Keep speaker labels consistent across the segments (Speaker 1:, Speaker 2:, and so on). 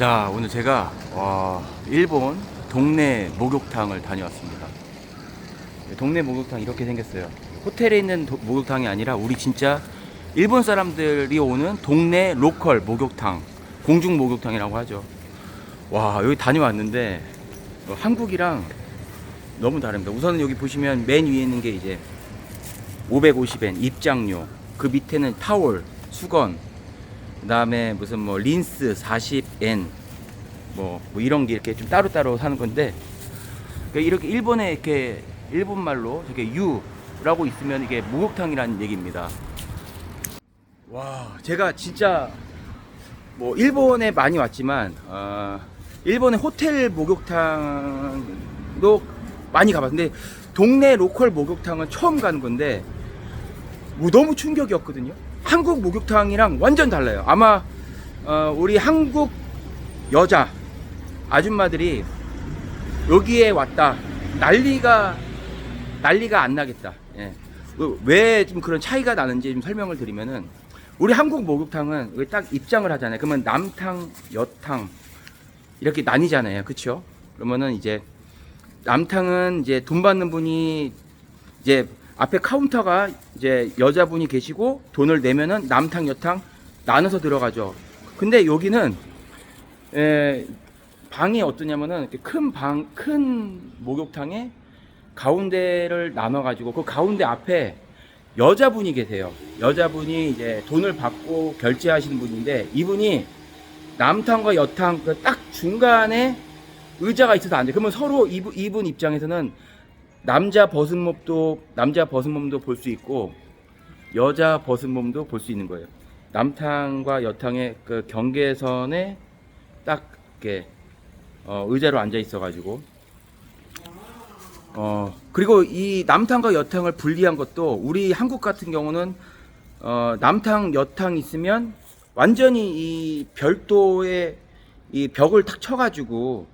Speaker 1: 자 오늘 제가 와, 일본 동네 목욕탕을 다녀왔습니다. 동네 목욕탕 이렇게 생겼어요. 호텔에 있는 도- 목욕탕이 아니라 우리 진짜 일본 사람들이 오는 동네 로컬 목욕탕, 공중 목욕탕이라고 하죠. 와 여기 다녀왔는데 어, 한국이랑 너무 다릅니다. 우선은 여기 보시면 맨 위에 있는 게 이제 550엔 입장료, 그 밑에는 타월, 수건, 그 다음에 무슨 뭐 린스 40엔 뭐, 뭐 이런 게 이렇게 좀 따로따로 사는 건데 그러니까 이렇게 일본에 이렇게 일본 말로 이렇게 유라고 있으면 이게 목욕탕이라는 얘기입니다. 와, 제가 진짜 뭐 일본에 많이 왔지만 어, 일본의 호텔 목욕탕도 많이 가봤는데 동네 로컬 목욕탕은 처음 가는 건데 뭐 너무 충격이었거든요. 한국 목욕탕이랑 완전 달라요. 아마 어, 우리 한국 여자 아줌마들이 여기에 왔다 난리가 난리가 안 나겠다. 예. 왜좀 그런 차이가 나는지 좀 설명을 드리면은 우리 한국 목욕탕은 여기 딱 입장을 하잖아요. 그러면 남탕, 여탕 이렇게 나뉘잖아요. 그렇죠? 그러면은 이제 남탕은 이제 돈 받는 분이 이제 앞에 카운터가 이제 여자분이 계시고 돈을 내면은 남탕 여탕 나눠서 들어가죠. 근데 여기는 에, 방이 어떠냐면은 큰 방, 큰 목욕탕에 가운데를 나눠 가지고 그 가운데 앞에 여자분이 계세요. 여자분이 이제 돈을 받고 결제하시는 분인데 이분이 남탕과 여탕 그 딱 중간에 의자가 있어서 안 돼. 그러면 서로 이분, 이분 입장에서는 남자 벗은 몸도 남자 벗은 몸도 볼 수 있고 여자 벗은 몸도 볼 수 있는 거예요. 남탕과 여탕의 그 경계선에 딱 이렇게 어, 의자로 앉아 있어가지고 어 그리고 이 남탕과 여탕을 분리한 것도 우리 한국 같은 경우는 어, 남탕 여탕 있으면 완전히 이 별도의 이 벽을 탁 쳐가지고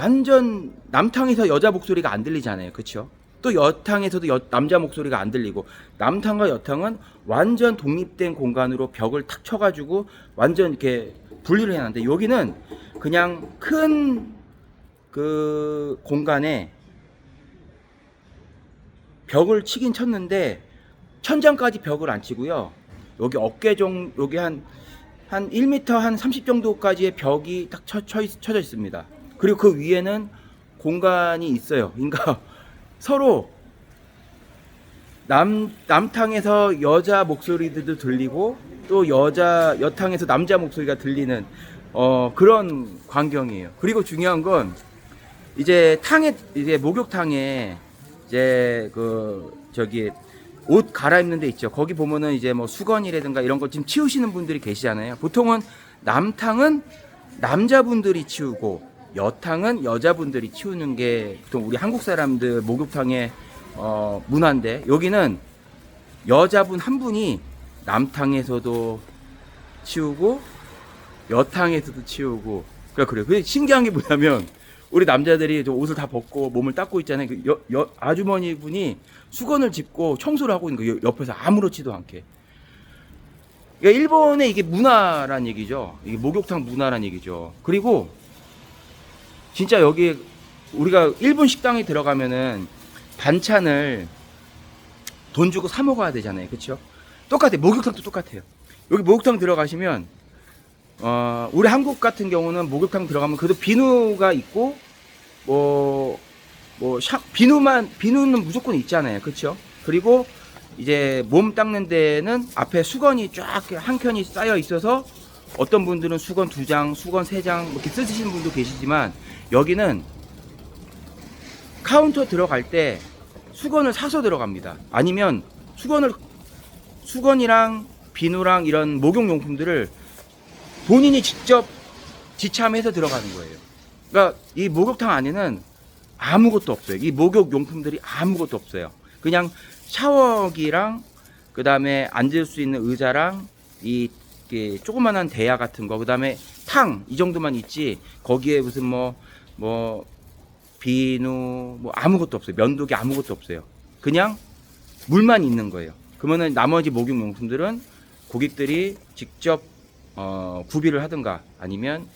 Speaker 1: 완전 남탕에서 여자 목소리가 안 들리잖아요. 그렇죠? 또 여탕에서도 여- 남자 목소리가 안 들리고 남탕과 여탕은 완전 독립된 공간으로 벽을 탁 쳐가지고 완전 이렇게 분리를 해놨는데 여기는 그냥 큰 그 공간에 벽을 치긴 쳤는데 천장까지 벽을 안 치고요. 여기 어깨 정 여기 한한 1m 한 30 정도까지의 벽이 딱 쳐, 쳐, 있- 쳐져 있습니다. 그리고 그 위에는 공간이 있어요. 그러니까 서로 남 남탕에서 여자 목소리들도 들리고 또 여자 여탕에서 남자 목소리가 들리는 어 그런 광경이에요. 그리고 중요한 건 이제 탕에 이제 목욕탕에 이제 그 저기 옷 갈아입는 데 있죠. 거기 보면은 이제 뭐 수건이라든가 이런 거 지금 치우시는 분들이 계시잖아요. 보통은 남탕은 남자분들이 치우고 여탕은 여자분들이 치우는 게 보통 우리 한국 사람들 목욕탕의 어, 문화인데 여기는 여자분 한 분이 남탕에서도 치우고 여탕에서도 치우고 그러니까 그래요. 신기한 게 뭐냐면 우리 남자들이 저 옷을 다 벗고 몸을 닦고 있잖아요. 그 여, 여, 아주머니 분이 수건을 짚고 청소를 하고 있는 거예요. 옆에서 아무렇지도 않게. 그러니까 일본의 이게 문화란 얘기죠. 이게 목욕탕 문화란 얘기죠. 그리고 진짜 여기 우리가 일본 식당에 들어가면은 반찬을 돈 주고 사 먹어야 되잖아요. 그렇죠? 똑같아요. 목욕탕도 똑같아요. 여기 목욕탕 들어가시면 어, 우리 한국 같은 경우는 목욕탕 들어가면 그래도 비누가 있고 뭐, 뭐, 샤, 비누만, 비누는 무조건 있잖아요. 그쵸? 그리고 이제 몸 닦는 데는 앞에 수건이 쫙 한 켠이 쌓여 있어서 어떤 분들은 수건 두 장, 수건 세 장, 뭐 이렇게 쓰시는 분도 계시지만 여기는 카운터 들어갈 때 수건을 사서 들어갑니다. 아니면 수건을, 수건이랑 비누랑 이런 목욕 용품들을 본인이 직접 지참해서 들어가는 거예요. 그러니까 이 목욕탕 안에는 아무것도 없어요. 이 목욕 용품들이 아무것도 없어요. 그냥 샤워기랑 그 다음에 앉을 수 있는 의자랑 이 이렇게 조그만한 대야 같은 거, 그 다음에 탕 이 정도만 있지 거기에 무슨 뭐 뭐 비누 뭐 아무것도 없어요. 면도기 아무것도 없어요. 그냥 물만 있는 거예요. 그러면은 나머지 목욕 용품들은 고객들이 직접 어, 구비를 하든가 아니면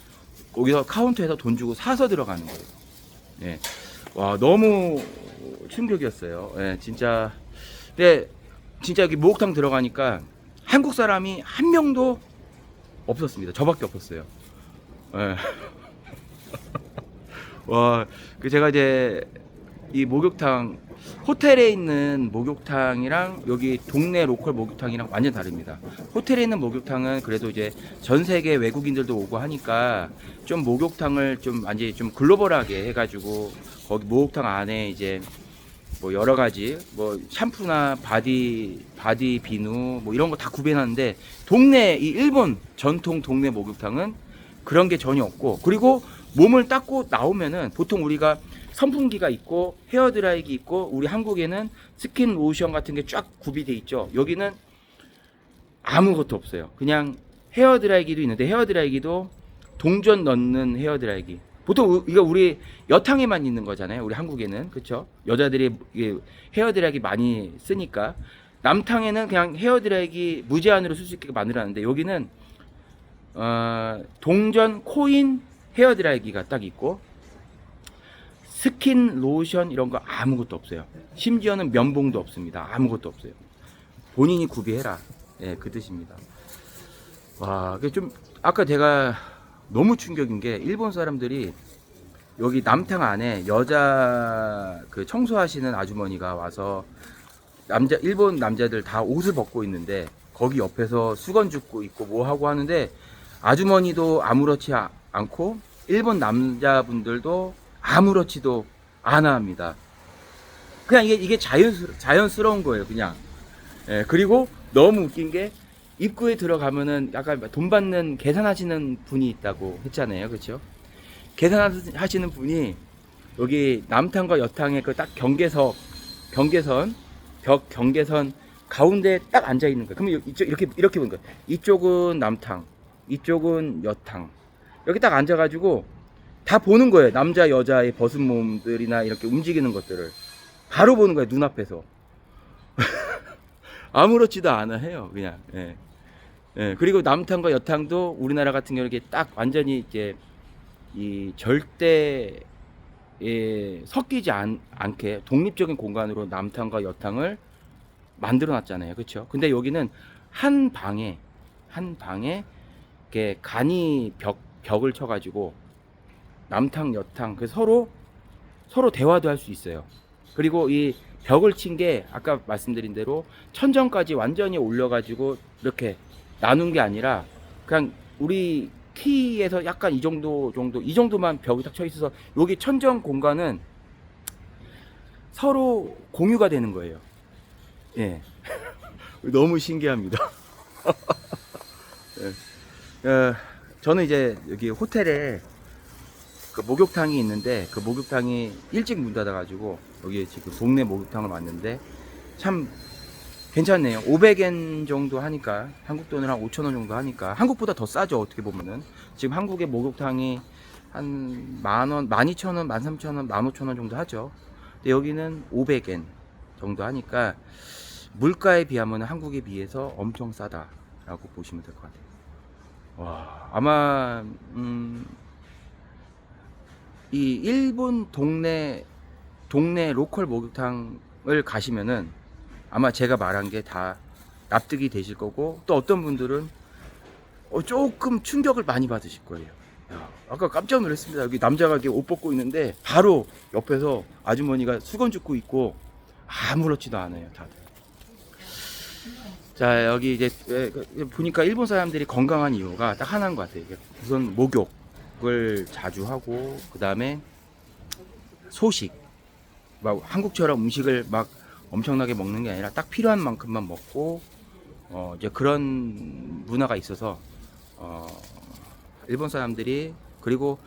Speaker 1: 거기서 카운터에서 돈 주고 사서 들어가는 거예요. 예. 와, 너무 충격이었어요. 예, 진짜. 근데 진짜 여기 목욕탕 들어가니까 한국 사람이 한 명도 없었습니다. 저밖에 없었어요. 예. 와, 그 제가 이제 이 목욕탕 호텔에 있는 목욕탕이랑 여기 동네 로컬 목욕탕이랑 완전 다릅니다. 호텔에 있는 목욕탕은 그래도 이제 전 세계 외국인들도 오고 하니까 좀 목욕탕을 좀 완전히 좀 글로벌하게 해가지고 거기 목욕탕 안에 이제 뭐 여러 가지 뭐 샴푸나 바디 바디 비누 뭐 이런 거 다 구비해놨는데 동네 이 일본 전통 동네 목욕탕은 그런 게 전혀 없고 그리고 몸을 닦고 나오면은 보통 우리가 선풍기가 있고 헤어 드라이기 있고 우리 한국에는 스킨 로션 같은 게 쫙 구비돼 있죠. 여기는 아무것도 없어요. 그냥 헤어 드라이기도 있는데 헤어 드라이기도 동전 넣는 헤어 드라이기. 보통 우- 이거 우리 여탕에만 있는 거잖아요. 우리 한국에는 그렇죠. 여자들이 이게 헤어 드라이기 많이 쓰니까 남탕에는 그냥 헤어 드라이기 무제한으로 쓸 수 있게 만들었는데 여기는 어, 동전 코인 헤어 드라이기가 딱 있고 스킨 로션 이런 거 아무것도 없어요. 심지어는 면봉도 없습니다. 아무것도 없어요. 본인이 구비해라. 예, 그 뜻입니다. 와, 그게 좀 아까 제가 너무 충격인 게 일본 사람들이 여기 남탕 안에 여자 그 청소하시는 아주머니가 와서 남자 일본 남자들 다 옷을 벗고 있는데 거기 옆에서 수건 줍고 있고 뭐 하고 하는데 아주머니도 아무렇지 아- 않고 일본 남자분들도 아무렇지도 않아 합니다. 그냥 이게 이게 자연스 자연스러운 거예요, 그냥. 예, 그리고 너무 웃긴 게 입구에 들어가면은 약간 돈 받는 계산하시는 분이 있다고 했잖아요, 그렇죠? 계산하시는 분이 여기 남탕과 여탕의 그 딱 경계석 경계선 벽 경계선 가운데 딱 앉아 있는 거예요. 그러면 이쪽 이렇게 이렇게 보는 거예요. 이쪽은 남탕, 이쪽은 여탕. 여기 딱 앉아가지고 다 보는 거예요. 남자 여자의 벗은 몸들이나 이렇게 움직이는 것들을 바로 보는 거예요. 눈 앞에서. 아무렇지도 않아 해요. 그냥. 예. 예. 그리고 남탕과 여탕도 우리나라 같은 경우 이렇게 딱 완전히 이제 이 절대 예, 섞이지 않, 않게 독립적인 공간으로 남탕과 여탕을 만들어 놨잖아요. 그렇죠? 근데 여기는 한 방에 한 방에 이렇게 간이 벽 벽을 쳐 가지고 남탕 여탕 그 서로 서로 대화도 할 수 있어요. 그리고 이 벽을 친 게 아까 말씀드린 대로 천정까지 완전히 올려 가지고 이렇게 나눈 게 아니라 그냥 우리 키에서 약간 이 정도 정도 이 정도만 벽이 딱 쳐 있어서 여기 천정 공간은 서로 공유가 되는 거예요. 예. 너무 신기합니다. 예. 어, 저는 이제 여기 호텔에 그 목욕탕이 있는데 그 목욕탕이 일찍 문 닫아가지고 여기 지금 동네 목욕탕을 왔는데 참 괜찮네요. 500엔 정도 하니까 한국 돈으로 한 5천 원 정도 하니까 한국보다 더 싸죠 어떻게 보면은 지금 한국의 목욕탕이 한 만 원, 만 이천 원, 만 삼천 원, 만 오천 원 정도 하죠. 근데 여기는 500엔 정도 하니까 물가에 비하면 한국에 비해서 엄청 싸다라고 보시면 될 것 같아요. 와 아마 음, 이 일본 동네 동네 로컬 목욕탕을 가시면은 아마 제가 말한 게 다 납득이 되실 거고 또 어떤 분들은 어, 조금 충격을 많이 받으실 거예요. 야, 아까 깜짝 놀랐습니다. 여기 남자가 이렇게 옷 벗고 있는데 바로 옆에서 아주머니가 수건 줍고 있고 아무렇지도 않아요, 다들. 자 여기 이제 에, 그, 보니까 일본 사람들이 건강한 이유가 딱 하나인 것 같아요. 우선 목욕을 자주 하고 그 다음에 소식 막 한국처럼 음식을 막 엄청나게 먹는 게 아니라 딱 필요한 만큼만 먹고 어 이제 그런 문화가 있어서 어 일본 사람들이 그리고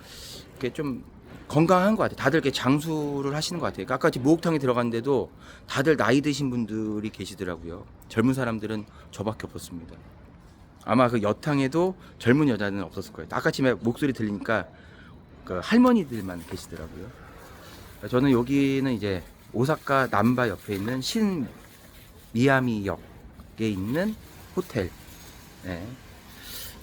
Speaker 1: 이렇게 좀 건강한 것 같아요. 다들 이렇게 장수를 하시는 것 같아요. 그러니까 아까 목욕탕에 들어갔는데도 다들 나이 드신 분들이 계시더라고요. 젊은 사람들은 저밖에 없었습니다. 아마 그 여탕에도 젊은 여자는 없었을 거예요. 아까 아침에 목소리 들리니까 그 할머니들만 계시더라고요. 저는 여기는 이제 오사카 남바 옆에 있는 신 미야미역에 있는 호텔. 네.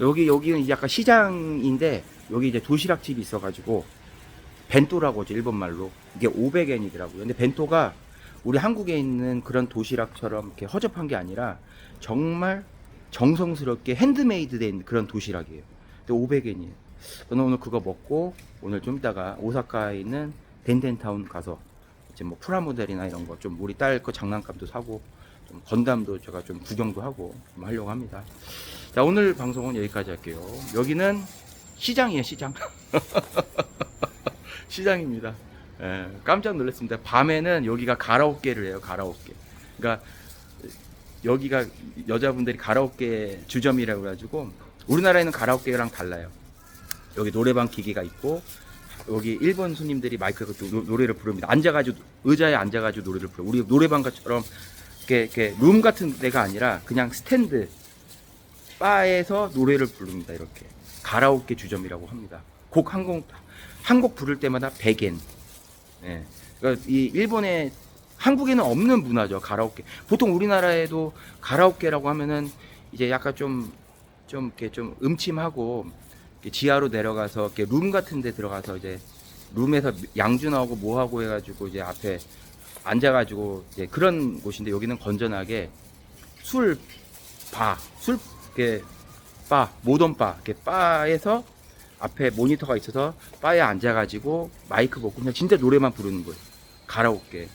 Speaker 1: 여기 여기는 이제 약간 시장인데 여기 이제 도시락 집이 있어가지고 벤토라고 하죠 일본 말로 이게 500엔이더라고요. 근데 벤토가 우리 한국에 있는 그런 도시락처럼 이렇게 허접한 게 아니라 정말 정성스럽게 핸드메이드 된 그런 도시락이에요. 근데 500엔이에요. 저는 오늘 그거 먹고 오늘 좀 이따가 오사카에 있는 덴덴타운 가서 이제 뭐 프라모델이나 이런 거 좀 우리 딸 거 장난감도 사고 좀 건담도 제가 좀 구경도 하고 좀 하려고 합니다. 자 오늘 방송은 여기까지 할게요. 여기는 시장이에요 시장. 시장입니다. 예, 깜짝 놀랐습니다. 밤에는 여기가 가라오케를 해요 가라오케. 그러니까 여기가 여자분들이 가라오케 주점이라고 해가지고 우리나라에는 가라오케랑 달라요. 여기 노래방 기계가 있고 여기 일본 손님들이 마이크가 또 노- 노래를 부릅니다. 앉아가지고 의자에 앉아가지고 노래를 불러. 우리 노래방처럼 이렇게, 이렇게 룸 같은 데가 아니라 그냥 스탠드 바에서 노래를 부릅니다. 이렇게 가라오케 주점이라고 합니다. 곡 한곡 한곡 부를 때마다 100엔. 예. 그러니까 이 일본에 한국에는 없는 문화죠 가라오케. 보통 우리나라에도 가라오케라고 하면은 이제 약간 좀좀 이렇게 좀 음침하고 지하로 내려가서 이렇게 룸 같은 데 들어가서 이제 룸에서 양주 나오고 뭐 하고 해가지고 이제 앞에 앉아가지고 이제 그런 곳인데 여기는 건전하게 술, 바, 술, 이렇게 바, 모던 바, 이렇게 바에서 앞에 모니터가 있어서 바에 앉아가지고 마이크 먹고 그냥 진짜 노래만 부르는 거예요. 가라오케.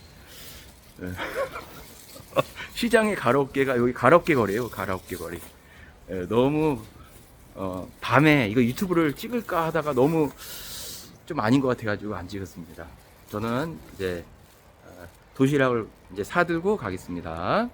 Speaker 1: 예. 시장의 가라오케가 여기 가라오케 거리예요. 가라오케 거리. 예, 너무 어, 밤에 이거 유튜브를 찍을까 하다가 너무 좀 아닌 것 같아가지고 안 찍었습니다. 저는 이제 어, 도시락을 이제 사들고 가겠습니다.